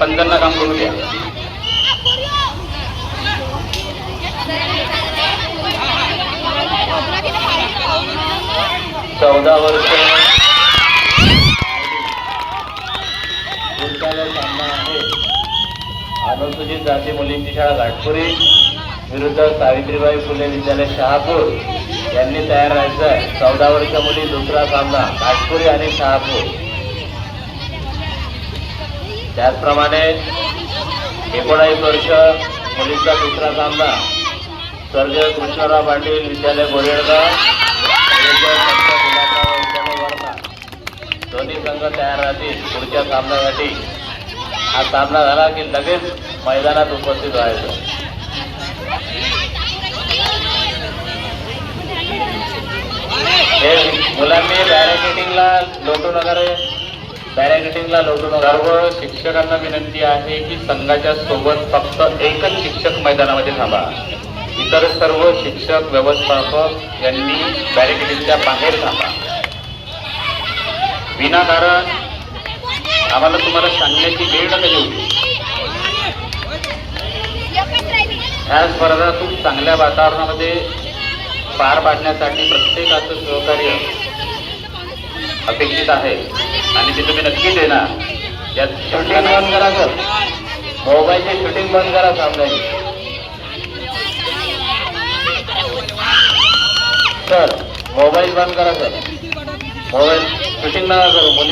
पंधरला काम करू द्या चौदा वर्ष. सामना आहे. अनुसूचित जाती मुलींची शाळा घाटपुरी विरुद्ध सावित्रीबाई फुले विद्यालय शहापूर यांनी तयार राहायचं आहे चौदा वर्ष मुली दुसरा सामना घाटपुरी आणि शहापूर. त्याचप्रमाणे एकोणावीस वर्ष मुलींचा दुसरा सामना स्वर्गीय कृष्णराव पाटील विद्यालय बोरेडगाव दोन्ही संघ तयार राहतील. पुढच्या सामन्यासाठी हा सामना झाला की लगेच मैदानात उपस्थित व्हायचं. हे मुलांनी बॅरिकेटिंगला लोटू नका रे लोटून सर्व शिक्षकांना विनंती आहे की संघाच्या सोबत फक्त एकच शिक्षक मैदानामध्ये थांबा. इतर सर्व शिक्षक व्यवस्थापक यांनी बॅरिकेडिंगच्या बाहेर थांबा. विनाकारण आम्हाला तुम्हाला सांगण्याची वेळ नका देऊ. ह्या स्पर्धा खूप चांगल्या वातावरणामध्ये पार पाडण्यासाठी प्रत्येकाचं सहकार्य अपेक्षित आहे. आणि ते तुम्ही नक्की देणार. यात शूटिंग बंद करा सर. मोबाईलची शूटिंग बंद करा सामन्याची सर मोबाईल बंद करा सर. मोबाईल शूटिंग नका करू मुली